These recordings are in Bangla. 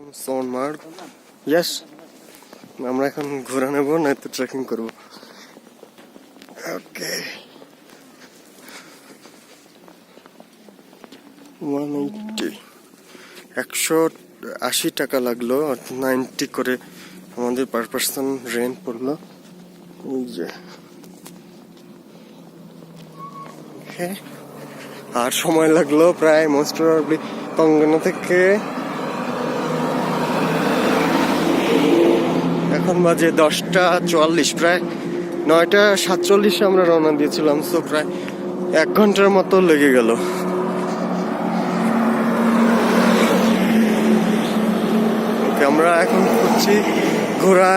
সোনমার্গ ইয়েস আমরা এখন ঘোরা নেব নয়তো ট্রেকিং করব। ওকে ওয়ান এইটটি একশো আশি টাকা লাগল নাইনটি করে আমাদের পার পার্সন রেন্ট পড়ল। ওই যে। আর সময় লাগল প্রায় মোস্ট প্রবাবলি কঙ্গনা থেকে এখন বাজে দশটা চুয়াল্লিশ, প্রায় নয়টা সাতচল্লিশে আমরা রওনা দিয়েছিলাম সো প্রায় এক ঘণ্টার মতো লেগে গেল। আমরা এখন খুঁজছি, ঘোড়া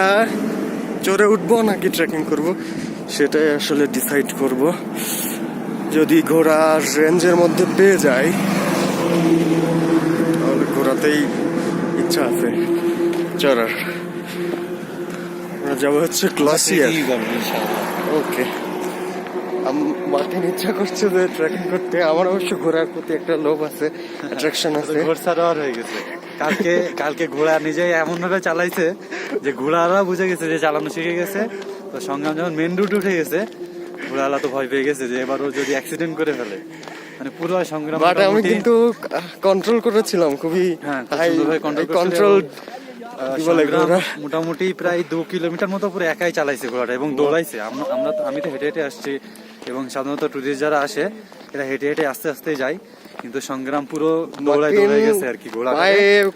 চড়ে উঠবো নাকি ট্রেকিং করব? সেটাই আসলে ডিসাইড করব। যদি ঘোড়া রেঞ্জের মধ্যে পেয়ে যাই, তাহলে ঘোড়াতেই ইচ্ছা আছে চড়ার। যাব হচ্ছে গ্লাসিয়ার ওকে মার্টিন ইচ্ছা করছে যে ট্রেকিং করতে। আমার অবশ্য ঘোরার প্রতি একটা লোভ আছে অ্যাট্রাকশন আছে। ঘোড়সার হয়ে গেছে। কালকে কালকে ঘোড়া নিজেই এমন ভাবে চালাইছে যে ঘোড়ারা বুঝে গেছে যে চালানো শিখে গেছে। তো সংগ্রাম যখন মেন রুট উঠে গেছে ঘোড়ালা তো ভয় পেয়ে গেছে যে এবারও যদি অ্যাক্সিডেন্ট করে ফেলে। মানে পুরো সংগ্রাম আমি কিন্তু কন্ট্রোল করেছিলাম খুবই হ্যাঁ, কন্ট্রোল মোটামুটি প্রায় দু কিলোমিটার মতো পুরো একাই চালাইছে ঘোড়াটা এবং দৌড়াইছে। আমরা আমি তো হেঁটে হেঁটে আসছি এবং সাধারণত টুরিস্ট যারা আসে এরা হেঁটে হেঁটে আস্তে আস্তে যায়। কিন্তু সংগ্রাম পুরো দৌড়াই দৌড়াই গেছে আর কি ঘোড়া।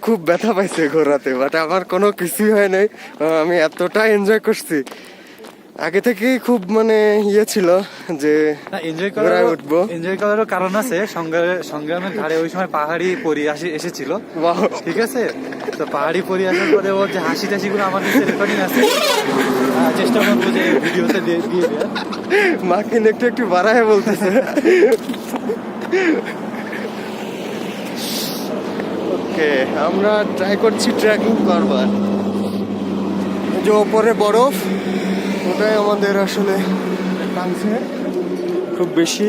খুব ব্যথা পাইছে ঘোড়াতে বাট আমার কোনো কিছুই হয় নাই। আমি এতটা এনজয় করছি। আগে থেকেই খুব মানে ইয়ে ছিল যে এনজয় করার উঠবো। এনজয় করারও কারণ আছে। সংগ্রামের ধারে ওই সময় পাহাড়ি পরি এসেছিল। ঠিক আছে? তো পাহাড়ি পরি আসার পরে ওর যে হাসি টাসি গুলো আমার কাছে রেকর্ডিং আছে চেষ্টা করব যে ভিডিওতে দিয়ে দিয়ে দেওয়ার। মা কিন্তু একটু একটু বাড়ায় বলতেছে। ওকে আমরা ট্রাই করছি ট্রেকিং করবার। যে ওপরে বরফ ওটাই আমাদের আসলে টানছে খুব বেশি।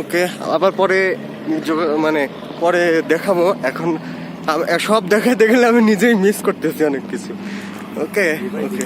ওকে, আবার পরে মানে পরে দেখাবো। এখন সব দেখাতে গেলে আমি নিজেই মিস করতেছি অনেক কিছু। ওকে ওকে।